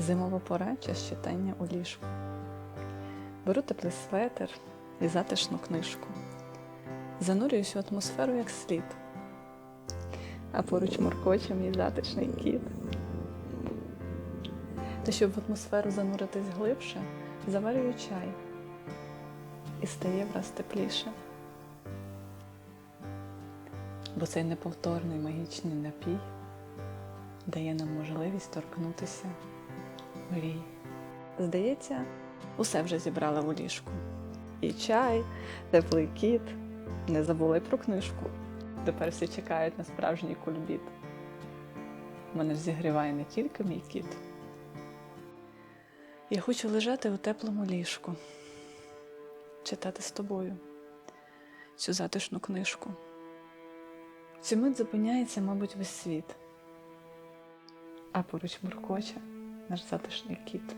Зимова пора час читання у ліжку. Беру теплий светр і затишну книжку. Занурююсь у атмосферу як слід. А поруч моркоче мій затишний кіт. Та щоб в атмосферу зануритись глибше, заварюю чай і стає враз тепліше. Бо цей неповторний магічний напій дає нам можливість торкнутися мрій. Здається, усе вже зібрали у ліжку. І чай, теплий кіт, не забули й про книжку. Тепер всі чекають на справжній кульбіт. Мене зігріває не тільки мій кіт. Я хочу лежати у теплому ліжку, читати з тобою цю затишну книжку. Цю мить зупиняється, мабуть, весь світ, а поруч муркоче наш затишний кіт.